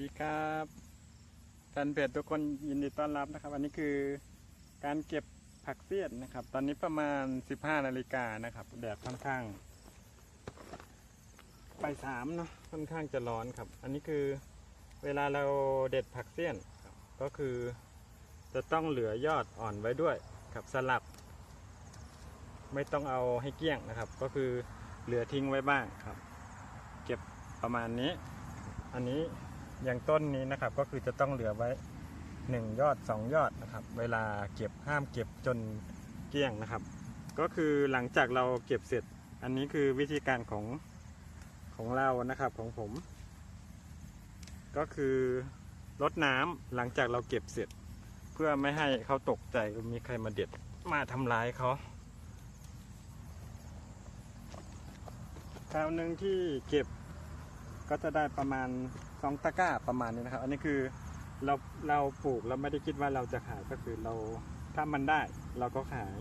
ดีครับแฟนเพจทุกคนยินดีต้อนรับนะครับ อันนี้คือการเก็บผักเสี้ยนนะครับ ตอนนี้ประมาณ 15นาฬิกานะครับแดดค่อนข้าง ไปสามเนาะค่อนข้างจะร้อนครับ อันนี้คือเวลาเราเด็ดผักเสี้ยนก็คือจะต้องเหลือยอดอ่อนไว้ด้วยครับสลับ ไม่ต้องเอาให้เกลี้ยงนะครับ ก็คือเหลือทิ้งไว้บ้างครับ เก็บประมาณนี้ อันนี้ อย่างต้นนี้นะครับก็คือจะต้องเหลือไว้หนึ่งยอดสองยอดนะครับ เวลาเก็บห้ามเก็บจนเกลี้ยงนะครับ ก็คือหลังจากเราเก็บเสร็จ อันนี้คือวิธีการของของเรานะครับของผม ก็คือลดน้ำหลังจากเราเก็บเสร็จ เพื่อไม่ให้เขาตกใจมีใครมาเด็ดมาทำร้ายเขาคราวหนึ่งที่เก็บ ก็จะได้ประมาณสองตะกร้าประมาณนี้นะครับ อันนี้คือเราเราปลูกเราไม่ได้คิดว่าเราจะขายก็คือเราถ้ามันได้เราก็ขาย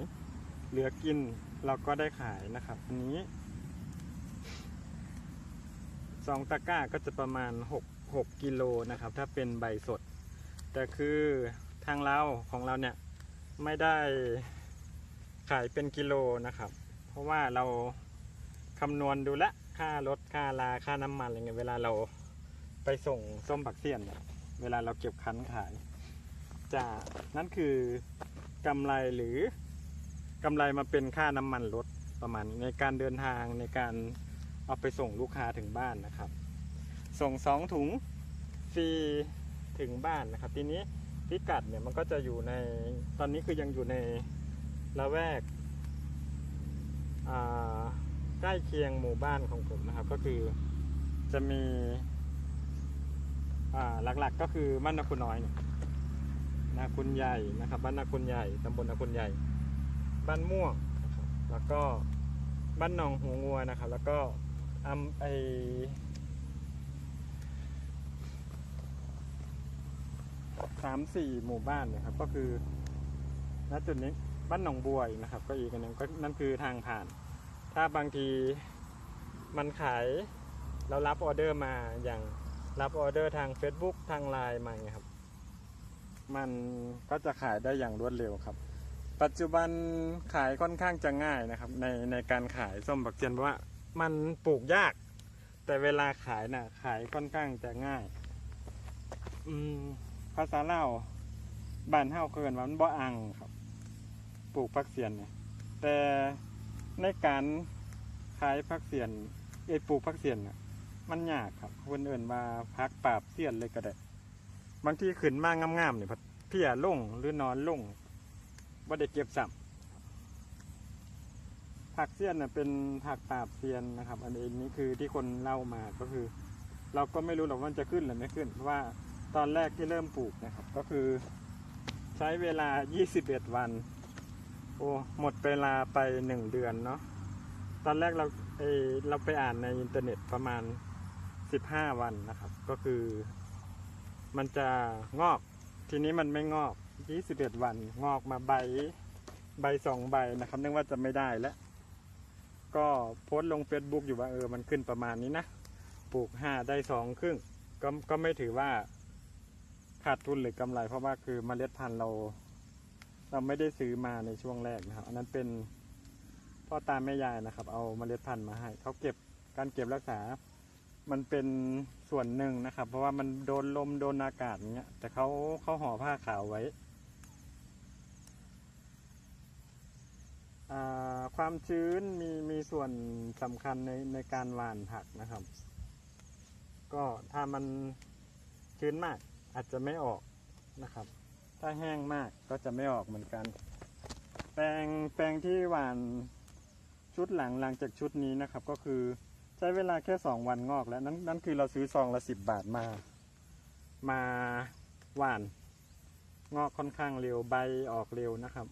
เหลือกินเราก็ได้ขายนะครับ อันนี้สองตะกร้าก็จะประมาณหกหกกิโลนะครับ ถ้าเป็นใบสด แต่คือทางเราของเราเนี่ยไม่ได้ขายเป็นกิโลนะครับ เพราะว่าเราคำนวณดูแลว ค่ารถค่าลาค่าน้ำมันอะไรเงี้ยเวลาเราไปส่งส้มบักเสียนเนี่ยเวลาเราเก็บคั้นขาย จะนั่นคือกำไรหรือกำไรมาเป็นค่าน้ำมันรถประมาณในการเดินทางในการเอาไปส่งลูกค้าถึงบ้านนะครับ ส่งสองถุงฟรีถึงบ้านนะครับ ทีนี้พิกัดเนี่ยมันก็จะอยู่ในตอนนี้คือยังอยู่ในละแวกอ่า ใกล้เคียงหมู่บ้านของผมนะครับ ก็คือจะมีหลักๆก็คือบ้านนาคุณน้อยเนี่ยนาคุณใหญ่นะครับบ้านนาคุณใหญ่ตำบลนาคุณใหญ่ บ้านม่วงแล้วก็บ้านหนองหูงัวนะครับ แล้วก็อำไอสามสี่หมู่บ้านนี่ยครับ ก็คือณจุดนี้บ้านหนองบัวอีกนะครับ ก็อีกอันนึงก็นั่นคือทางผ่าน ถ้าบางทีมันขายเรารับออเดอร์มาอย่างรับออเดอร์ทาง Facebook ทางไลน์มาไงครับ มันก็จะขายได้อย่างรวดเร็วครับ ปัจจุบันขายค่อนข้างจะง่ายนะครับ ในในการขายส้มบักเจียนเพราะว่ามันปลูกยาก แต่เวลาขายน่ะขายค่อนข้างจะง่ายอืมภาษาเล่าบ้านเฮาเกินว่ามันบ่อังครับ ปลูกผักเสียนเนี่ยแต่ ในการขายพักเสียนเอยปลูกพักเสียนน่ะมันยากครับคนอื่นมาพักปราบเสียนเลยก็ได้ บางทีขึ้นมางามๆเนี่ยพัดเพียลงหรือนอนลงว่าได้เก็บสับผักเสี้ยนน่ะเป็นผักปราบเซียนนะครับ อันนี้คือที่คนเล่ามาก็คือ เราก็ไม่รู้หรอกว่าจะขึ้นหรือไม่ขึ้น เพราะว่าตอนแรกที่เริ่มปลูกนะครับ ก็คือใช้เวลา 21 วัน โอ้หมดเวลาไปหนึ่งเดือนเนาะตอนแรกเราเอเราไปอ่านในอินเทอร์เน็ตประมาณสิบห้าวันนะครับ ก็คือ มันจะงอก ทีนี้มันไม่งอกยี่สิบเอ็ดวัน งอกมาใบใบสองใบนะครับนึกว่าจะไม่ได้แล้ว ก็โพสต์ลงเฟซบุ๊กอยู่ว่าเออมันขึ้นประมาณนี้นะปลูกห้าได้สองครึ่งก็ก็ไม่ถือว่าขาดทุนหรือกำไรเพราะว่าคือเมล็ดพันธุ์เรา เราไม่ได้ซื้อมาในช่วงแรกนะครับ อันนั้นเป็นพ่อตาแม่ยายนะครับ เอาเมล็ดพันธุ์มาให้เขาเก็บการเก็บรักษา มันเป็นส่วนหนึ่งนะครับ เพราะว่ามันโดนลมโดนอากาศอย่างเงี้ย แต่เขาเขาห่อผ้าขาวไว้ความชื้นมีมีส่วนสำคัญในในการหว่านผักนะครับ ก็ถ้ามันชื้นมากอาจจะไม่ออกนะครับ ถ้าแห้งมากก็จะไม่ออกเหมือนกัน แปลงแปลงที่หวานชุดหลังหลังจากชุดนี้นะครับ ก็คือใช้เวลาแค่สองวันงอกแล้วนั่นนั่นคือเราซื้อซองละสิบบาทมา มาหวาน งอกค่อนข้างเร็วใบออกเร็วนะครับ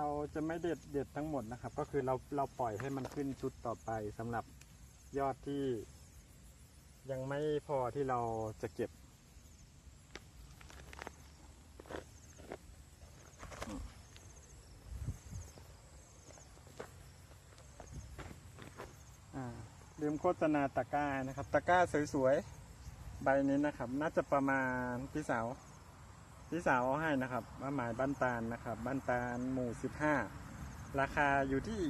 เราจะไม่เด็ดเด็ดทั้งหมดนะครับ ก็คือเราเราปล่อยให้มันขึ้นชุดต่อไปสำหรับยอดที่ ยังไม่พอที่เราจะเก็บ อ่าลืมโฆษณาตะก้านะครับ ตะก้าสวยๆ ใบนี้นะครับ น่าจะประมาณพี่สาว พี่สาวเอาให้นะครับมาหมายบ้านตาลนะครับ บ้านตาลหมู่สิบห้าราคาอยู่ที่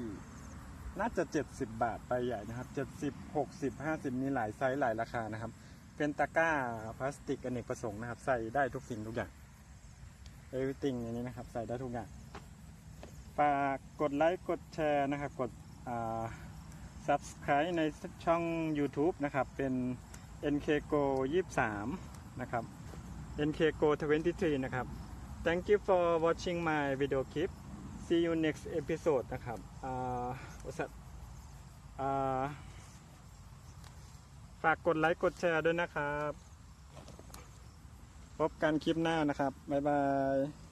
น่าจะ 70 บาทใบใหญ่นะครับ 70 60 50 มีหลายไซส์หลายราคานะครับ เป็นตะกร้าพลาสติกอเนกประสงค์นะครับ ใส่ได้ทุกสิ่งทุกอย่าง everything อย่างนี้นะครับ ใส่ได้ทุกอย่างฝากกดไลค์กดแชร์นะครับ กดอ่า subscribe ในช่อง YouTube นะครับ เป็น NKGO 23 นะครับ NKGO 23 นะครับ Thank you for watching my video clip see you next episode นะครับอ่า what's up อ่าฝากกดไลค์กดแชร์ด้วยนะครับ พบกันคลิปหน้านะครับ บ๊ายบาย